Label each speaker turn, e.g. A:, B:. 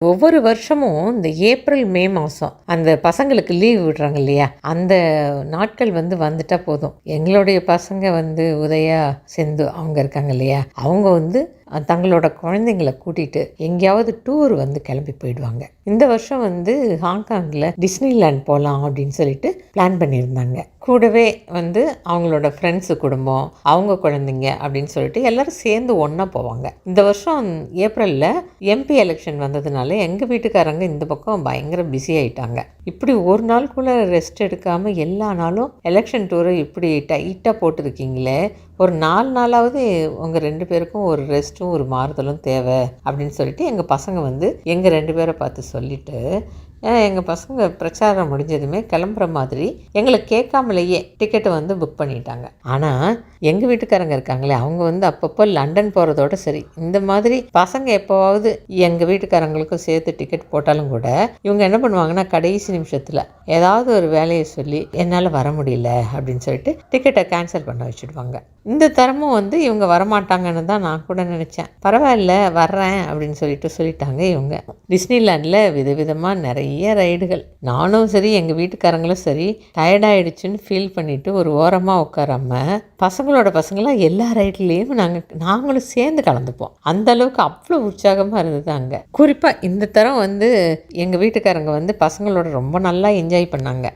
A: ஒவ்வொரு வருஷமும் இந்த ஏப்ரல் மே மாதம் அந்த பசங்களுக்கு லீவ் விடுறாங்க இல்லையா அந்த நாட்கள் வந்து வந்துட்டா போதும். எங்களுடைய பசங்க வந்து உதயா செந்து அவங்க இருக்காங்க இல்லையா அவங்க வந்து தங்களோட குழந்தைங்கள கூட்டிகிட்டு எங்கேயாவது டூர் வந்து கிளம்பி போயிடுவாங்க. இந்த வருஷம் வந்து ஹாங்காங்கில் டிஸ்னிலேண்ட் போகலாம் அப்படின்னு சொல்லிட்டு பிளான் பண்ணியிருந்தாங்க. கூடவே வந்து அவங்களோட ஃப்ரெண்ட்ஸு குடும்பம் அவங்க குழந்தைங்க அப்படின்னு சொல்லிட்டு எல்லோரும் சேர்ந்து ஒன்றா போவாங்க. இந்த வருஷம் ஏப்ரலில் எம்பி எலெக்ஷன் வந்ததுனால எங்கள் வீட்டுக்காரங்க இந்த பக்கம் பயங்கர பிஸி ஆகிட்டாங்க இப்படி ஒரு நாள் கூட ரெஸ்ட் எடுக்காமல் எல்லா நாளும் எலெக்ஷன் டூரை இப்படி டைட்டாக போட்டிருக்கீங்களே ஒரு நாலு நாளாவது உங்கள் ரெண்டு பேருக்கும் ஒரு ரெஸ்ட்டும் ஒரு மாறுதலும் தேவை அப்படின்னு சொல்லிட்டு எங்கள் பசங்க வந்து எங்கள் ரெண்டு பேரை பார்த்து சொல்லிட்டு எங்கள் பசங்க பிரச்சாரம் முடிஞ்சதுமே கிளம்புற மாதிரி எங்களை கேட்காமலேயே டிக்கெட்டை வந்து புக் பண்ணிட்டாங்க. ஆனால் எங்கள் வீட்டுக்காரங்க இருக்காங்களே அவங்க வந்து அப்பப்போ லண்டன் போகிறதோட சரி. இந்த மாதிரி பசங்க எப்போவாவது எங்கள் வீட்டுக்காரங்களுக்கும் சேர்த்து டிக்கெட் போட்டாலும் கூட இவங்க என்ன பண்ணுவாங்கன்னா கடைசி நிமிஷத்தில் ஏதாவது ஒரு வேலையை சொல்லி என்னால் வர முடியல அப்படின்னு சொல்லிட்டு டிக்கெட்டை கேன்சல் பண்ண வச்சுடுவாங்க. இந்த தரமும் வந்து இவங்க வரமாட்டாங்கன்னு தான் நான் கூட நினச்சேன். பரவாயில்ல வர்றேன் அப்படின்னு சொல்லிட்டு சொல்லிட்டாங்க இவங்க. டிஸ்னிலேண்டில் விதவிதமாக நிறைய ரைடுகள். நானும் சரி எங்கள் வீட்டுக்காரங்களும் சரி டயர்டாயிடுச்சுன்னு ஃபீல் பண்ணிவிட்டு ஒரு ஓரமாக உட்காராம பசங்களோட பசங்களாம் எல்லா ரைட்லேயும் நாங்கள் நாங்களும் சேர்ந்து கலந்துப்போம். அந்த அளவுக்கு அவ்வளோ உற்சாகமாக இருந்தது அங்கே. குறிப்பாக இந்த தரம் வந்து எங்கள் வீட்டுக்காரங்க வந்து பசங்களோட ரொம்ப நல்லா என்ஜாய் பண்ணாங்க.